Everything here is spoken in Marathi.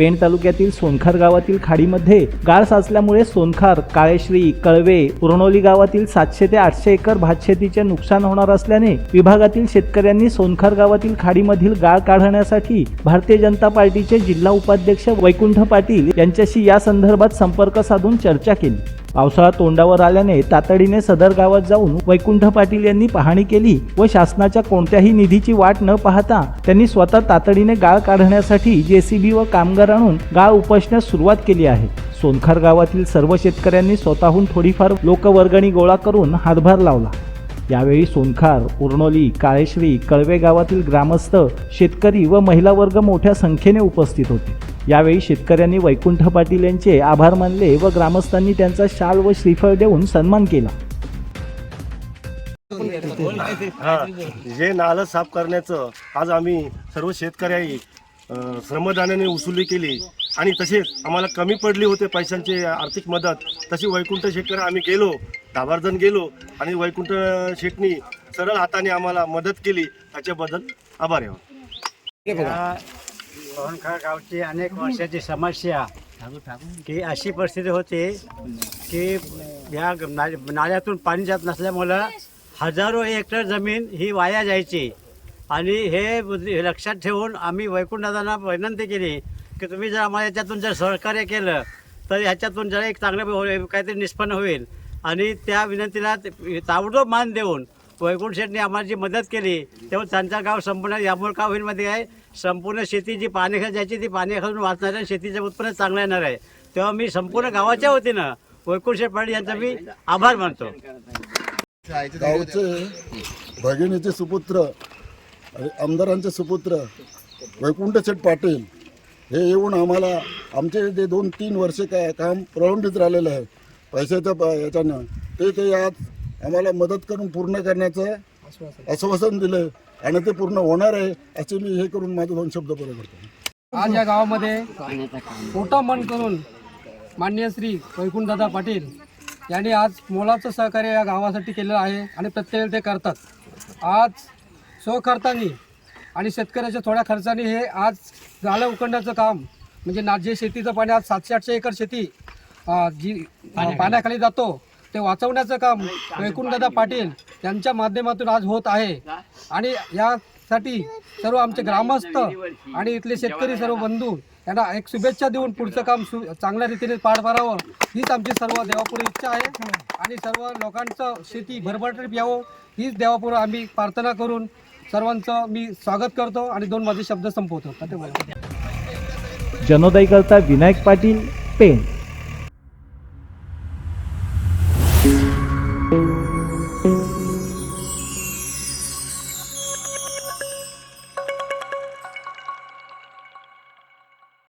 पेण तालुक्यातील सोनखार गावातील खाडीमध्ये गाळ साचल्यामुळे सोनखार काळेश्री कळवे उरणोली गावातील सातशे ते आठशे एकर भातशेतीचे नुकसान होणार असल्याने विभागातील शेतकऱ्यांनी सोनखार गावातील खाडीमधील गाळ काढण्यासाठी भारतीय जनता पार्टीचे जिल्हा उपाध्यक्ष वैकुंठ पाटील यांच्याशी या संदर्भात संपर्क साधून चर्चा केली. पावसाळा तोंडावर आल्याने तातडीने सदर गावात जाऊन वैकुंठ पाटील यांनी पाहणी केली व शासनाच्या कोणत्याही निधीची वाट न पाहता त्यांनी स्वतः तातडीने गाळ काढण्यासाठी जेसीबी व कामगार आणून गाळ उपसण्यास सुरुवात केली आहे. सोनखार गावातील सर्व शेतकऱ्यांनी स्वतःहून थोडीफार लोकवर्गणी गोळा करून हातभार लावला. यावेळी सोनखार उर्णोली काळेश्री कळवे गावातील ग्रामस्थ शेतकरी व महिला वर्ग मोठ्या संख्येने उपस्थित होते. यावेळी शेतकऱ्यांनी वैकुंठ पाटील यांचे आभार मानले व ग्रामस्थांनी त्यांचा शाल व श्रीफळ देऊन सन्मान केला. जे नालं साफ करण्याचं आज आम्ही सर्व शेतकऱ्यांनी श्रमदानाने वसुली केली आणि तसेच आम्हाला कमी पडली होते पैशांची आर्थिक मदत तशी वैकुंठ शेतकरी आम्ही गेलो दहा जण गेलो आणि वैकुंठ शेटनी सरळ हाताने आम्हाला मदत केली. त्याच्याबद्दल आभार आहे. या गावची अनेक वर्षाची समस्या की अशी परिस्थिती होती की या ना- नाल्यातून पाणी जात नसल्यामुळं हजारो हेक्टर जमीन ही वाया जायची. आणि हे लक्षात ठेवून आम्ही वैकुंठदादांना विनंती केली की तुम्ही जर आम्हाला याच्यातून जर सहकार्य केलं तर ह्याच्यातून जरा एक चांगलं हो-, काहीतरी निष्पन्न होईल. आणि त्या विनंतीला ताबडतोब मान देऊन वैकुंठ शेठने आम्हाला जी मदत केली तेव्हा त्यांचा गाव संपूर्ण यामुळे का होईलमध्ये आहे? संपूर्ण शेती जी पाण्याखाली जायची ती पाणी खालून वाचणार आहे शेतीचं उत्पन्न चांगलं येणार आहे. तेव्हा मी संपूर्ण गावाच्या वतीनं वैकुंठ शेठ पाटील यांचा मी आभार मानतो. गावचे भगिनीचे सुपुत्र आमदारांचे सुपुत्र वैकुंठ शेठ पाटील हे येऊन आम्हाला आमचे जे दोन तीन वर्षे काय काम प्रलंबित राहिलेलं आहे पैशाच्या प याच्यानं ते ते आज आम्हाला मदत करून पूर्ण करण्याचं आश्वासन दिलं आणि ते पूर्ण होणार आहे असे मी हे करून माझे दोन शब्द बरं करतो. आज या गावामध्ये मोठं मन करून माननीय श्री वैकुंठदादा पाटील यांनी आज मोलाचं सहकार्य या गावासाठी केलेलं आहे आणि प्रत्येक ते करतात. आज स्वखर्चानी आणि शेतकऱ्याच्या थोड्या खर्चाने हे आज झालं उकडण्याचं काम. म्हणजे ना जे शेतीचं पाणी आज सातशे आठशे एकर शेती जी पाण्याखाली जातो. ते वाचवण्याचं काम वैकुंठदादा पाटील यांच्या माध्यमातून आज होत आहे. आणि यासाठी सर्व आमचे ग्रामस्थ आणि इथले शेतकरी सर्व बंधू यांना एक शुभेच्छा देऊन पुढचं काम सु चांगल्या रीतीने पार पाडावं हीच आमची सर्व देवापुरी इच्छा आहे. आणि सर्व लोकांचं शेती भरभराटीत यावं हीच देवापुढे आम्ही प्रार्थना करून सर्वांचं मी स्वागत करतो आणि दोन माझे शब्द संपवतो. धन्यवाद. विनायक पाटील पेण.